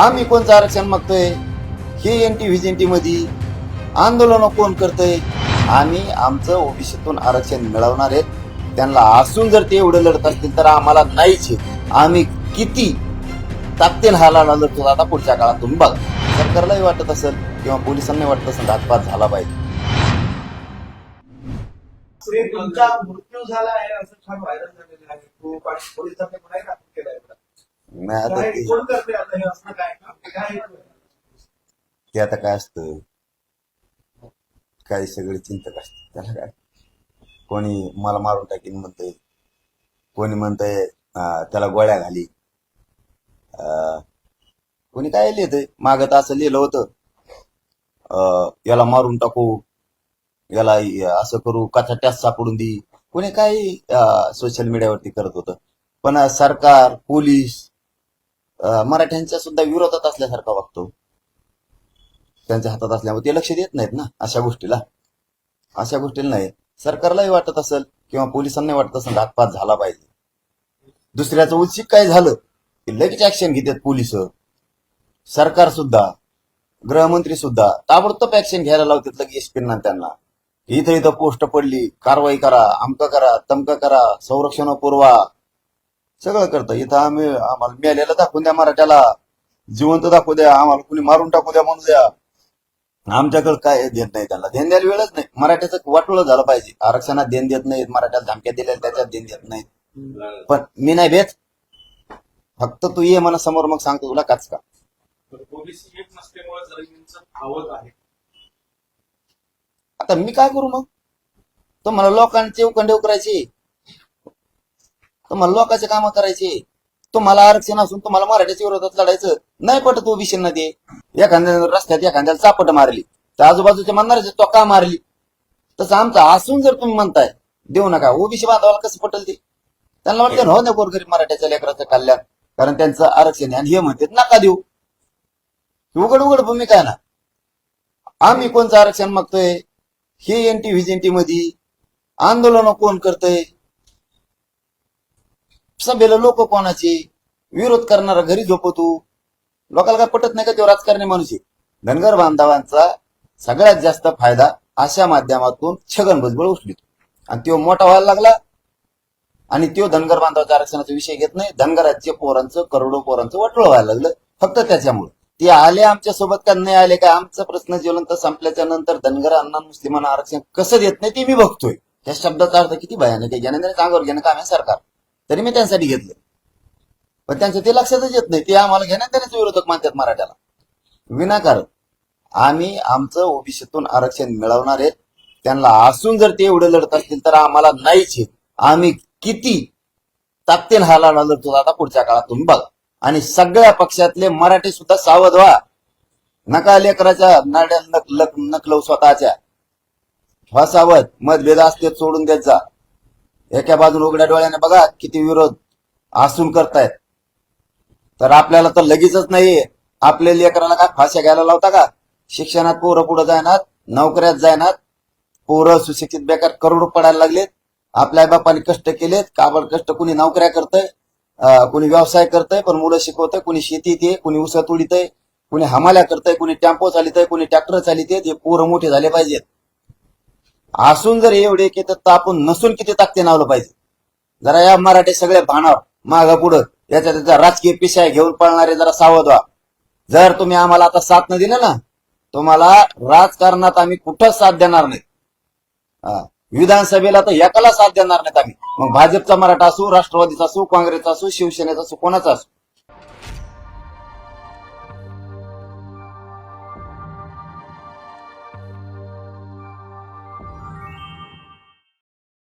आम्ही कोणचं आरक्षण मागतोय? हे एन टी व्हिजेंटी मध्ये आंदोलन कोण करतंय? आम्ही आमचं ओबीसीतून आरक्षण मिळवणार आहेत. त्यांना असून जर ते एवढं लढत असतील तर आम्हाला नाहीच आम्ही किती ताकदीन हाला लढतो आता पुढच्या काळात तुम्ही बघा. सरकारलाही वाटत असेल किंवा पोलिसांनाही वाटत असेल घातपात झाला पाहिजे. तुमचा मृत्यू झाला आहे असं छान व्हायरल झालेलं आहे. खूप आणि पोलिसांनी नाही आता काय ते करते आता हे काय? काय ते आता काय असतं? काही सगळे चिंतक असतात. त्याला काय? कोणी मला मारून टाकीन म्हणतंय. कोणी म्हणतंय अं, त्याला गोळ्या घाली. अं, कोणी काय लिहितंय? मागं तर असं लिहिलं होतं. अं, याला मारून टाकू. याला असं करू कथा टॅस सापडून दे. कोणी काही सोशल मीडियावरती करत होतं. पण सरकार पोलीस मराठ्यांच्या सुद्धा विरोधात असल्यासारखा वागतो. त्यांच्या हातात असल्यामुळे ते लक्ष देत नाहीत ना अशा गोष्टीला. अशा गोष्टीला नाही. सरकारलाही वाटत असेल किंवा पोलिसांनाही वाटत असेल घातपात झाला पाहिजे. दुसऱ्याचं उचित काय झालं? की लगेच ऍक्शन घेतात पोलीस. सरकार सुद्धा गृहमंत्री सुद्धा ताबडतोब ऍक्शन घ्यायला लावतात लगेच एसपींना त्यांना. इथं इथं पोस्ट पडली कारवाई करा अमक करा तमक करा संरक्षण पुरवा सगळं करतं. इथं आम्ही आम्हाला मिळालेलं दाखवून द्या मराठ्याला. जिवंत दाखवू द्या. आम्हाला कुणी मारून टाकू द्या म्हणू द्या. आमच्याकडे काय देत नाही त्यांना. देण द्यायला वेळच नाही. मराठ्याचं वाटोळं झालं पाहिजे. आरक्षणात देण देत नाहीत. मराठ्याला धमक्या दिल्या त्याच्यात देण देत नाहीत. पण मी नाही भेट. फक्त तू ये मला समोर मग सांगतो तुला काच का. आता मी काय करू मग? तुम्हाला लोकांचे उकंडे करायचे तुम्हाला लोकांचे काम करायचे. तुम्हाला आरक्षण असून तुम्हाला मराठ्याच्या विरोधात लढायचं. नाही पटत ओबीसी नदी. एखाद्या रस्त्यात एखाद्याला चापट मारली. तर आजूबाजूच्या म्हणणारच तो का मारली? तसं आमचं असून जर तुम्ही म्हणताय देऊ नका. ओबीसी बांधवाला कसं पटल ते? त्यांना वाटतं ना, हो ना गोरगरीब मराठ्याच्या लेकराचं कल्याण. कारण त्यांचं आरक्षण आणि हे म्हणतात नका देऊ. उघड उघड भूमिका आहे ना. आम्ही कोणचं आरक्षण मागतोय? हे एन टी व्हिजेंटी मध्ये आंदोलन कोण करतय? सभेला लोक कोणाचे? विरोध करणारा घरी झोपवतो लोकांना काय पटत नाही का तो राजकारणी माणूस आहे? धनगर बांधवांचा सगळ्यात जास्त फायदा अशा माध्यमातून छगन भुजबळ उचलितो. आणि तो मोठा व्हायला लागला. आणि तो धनगर बांधवाच्या आरक्षणाचा विषय घेत नाही. धनगराच्या पोरांचं करोडो पोरांचं वाटोळ व्हायला लागलं. फक्त त्याच्यामुळे. ते आले आमच्यासोबत का नाही आले? का आमचा प्रश्न ज्वलंत संपल्याच्या नंतर धनगरांना मुस्लिमांना आरक्षण कसं देत नाही ते मी बघतोय. त्या शब्दाचा अर्थ किती भयानक आहे. ज्याने चांगवर घेणं काम आहे सरकार तरी मी त्यांसाठी घेतलं. पण त्यांचं ते लक्षातच येत नाही. ते आम्हाला घेण्यात देण्याचे विरोधक मानतात मराठ्याला. विनाकारण आम्ही आमचं ओबीसीतून आरक्षण मिळवणार आहेत. त्यांना असून जर ते एवढं लढत असतील तर आम्हाला नाहीच येत आम्ही किती ताकदीन हाला लढतो आता पुढच्या काळात तुम्ही बघा. आणि सगळ्या पक्षातले मराठी सुद्धा सावध व्हा. नका लेकराच्या नाड्या नक नकलव स्वतःच्या. व्हा सावध मतभेद असते सोडून देत जा. एका बाजून उघड्या डोळ्याने बघा किती विरोध असून करतायत. तर आपल्याला तर लगेचच नाही आपल्या लेकराला काय फाश्या घ्यायला लावता का? शिक्षणात पोरं पुढे जायनात नोकऱ्यात जायनात पोरं सुशिक्षित बेकार करोड पडायला लागलेत आपल्या बापाने कष्ट केलेत काबड कष्ट कुणी नोकऱ्या करतय कुणी व्यवसाय करतय पण मुलं शिकवतंय कुणी शेती ते कुणी ऊस तोडीतय कुणी हमाल्या करतय कुणी टेम्पो चालितय कुणी ट्रॅक्टर चालित हे पोरं मोठे झाले पाहिजेत. असून जर एवढे की तर आपण नसून किती ताकते नावलं पाहिजे? जरा या मराठी सगळे भानावर माग पुढं याच्या त्याचा राजकीय पिशाय घेऊन पळणारे जरा सावध व्हा. जर तुम्ही आम्हाला आता साथ न दिलं ना तुम्हाला राजकारणात आम्ही कुठंच साथ देणार नाही? विधानसभेला तर एकाला साथ देणार नाहीत आम्ही. मग भाजपचा मराठा असू राष्ट्रवादीचा असू काँग्रेसचा असू शिवसेनेचा असू कोणाचा असू?